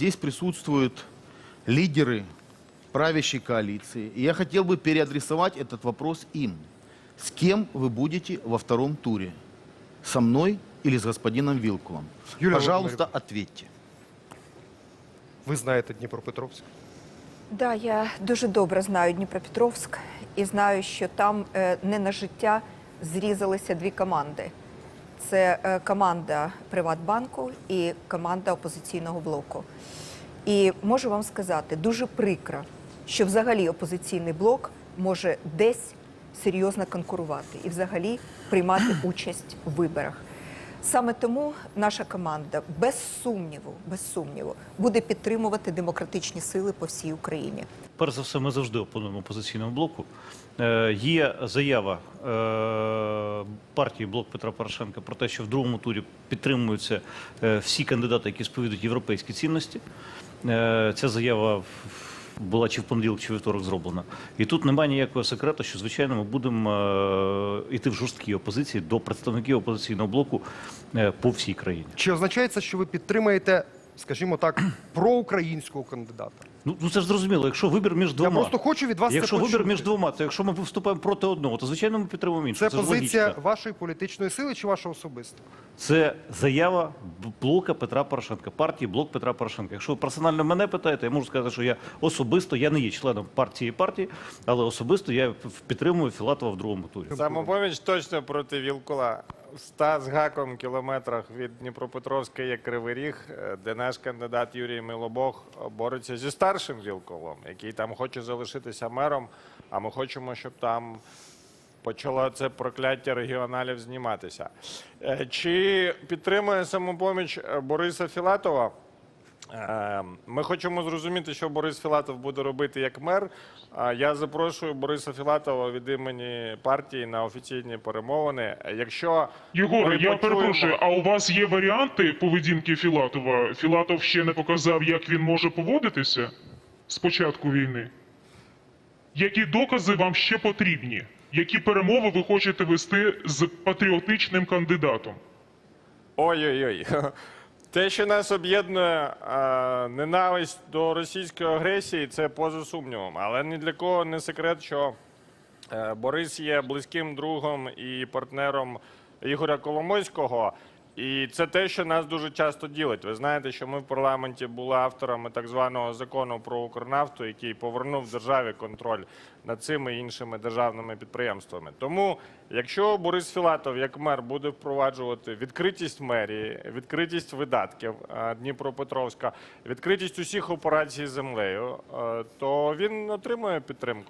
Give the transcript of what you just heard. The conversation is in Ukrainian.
здесь присутствуют лидеры правящей коалиции. И я хотел бы переадресовать этот вопрос им. С кем вы будете во втором туре? Со мной или с господином Вилкулом? Юлия Пожалуйста, ответьте. Ви знаєте Дніпропетровськ. Да, я дуже добре знаю Дніпропетровськ і знаю, що там е, не на життя зрізалися дві команди. Це е, команда Приватбанку і команда опозиційного блоку. І можу вам сказати, дуже прикро, що взагалі опозиційний блок може десь серйозно конкурувати і взагалі приймати участь у виборах. Саме тому наша команда без сумніву, без сумніву буде підтримувати демократичні сили по всій Україні. Перш за все, ми завжди опонуємо опозиційному блоку. Е, є заява е, партії Блок Петра Порошенка про те, що в другому турі підтримуються е, всі кандидати, які сповідують європейські цінності. Ця заява була чи в понеділок, чи вівторок зроблена. І тут немає ніякого секрету, що звичайно ми будемо е, йти в жорсткій опозиції до представників опозиційного блоку е, по всій країні. Чи означається, що ви підтримаєте, скажімо так, проукраїнського кандидата? Ну, ну це ж зрозуміло. Якщо вибір між Я двома, просто хочу від вас якщо це вибір почути. між двома, то якщо ми виступаємо проти одного, то звичайно ми підтримуємо іншого. Це ж позиція логічно. вашої політичної сили чи ваша особиста? Це заява блока Петра Порошенка, партії Блок Петра Порошенка. Якщо ви персонально мене питаєте, я можу сказати, що я особисто я не є членом партії партії, але особисто я підтримую Філатова в другому турі. Самопоміч точно проти Вілкула. В 100 з гаком кілометрах від Дніпропетровська є Кривий Ріг, е, де наш кандидат Юрій Милобог бореться зі старшим вілковом, який там хоче залишитися мером. А ми хочемо, щоб там почало це прокляття регіоналів зніматися. Е, Чи підтримує самопоміч е, Бориса Філатова? Е, Ми хочемо зрозуміти, що Борис Філатов буде робити як мер. Я запрошую Бориса Філатова від імені партії на офіційні перемовини. Якщо Єгоре, ми я почуємо- перепрошую, а у вас є варіанти поведінки Філатова? Філатов ще не показав, як він може поводитися з початку війни. Які докази вам ще потрібні? Які перемови ви хочете вести з патріотичним кандидатом? Ой-ой-ой. Те, що нас об'єднує е, ненависть до російської агресії, це поза сумнівом. Але ні для кого не секрет, що е, Борис є близьким другом і партнером Ігоря Коломойського. І це те, що нас дуже часто ділить. Ви знаєте, що ми в парламенті були авторами так званого закону про Укрнафту, який повернув державі контроль над цими іншими державними підприємствами. Тому, якщо Борис Філатов як мер буде впроваджувати відкритість мерії, відкритість видатків е, Дніпропетровська, відкритість усіх операцій землею, е, то він отримує підтримку.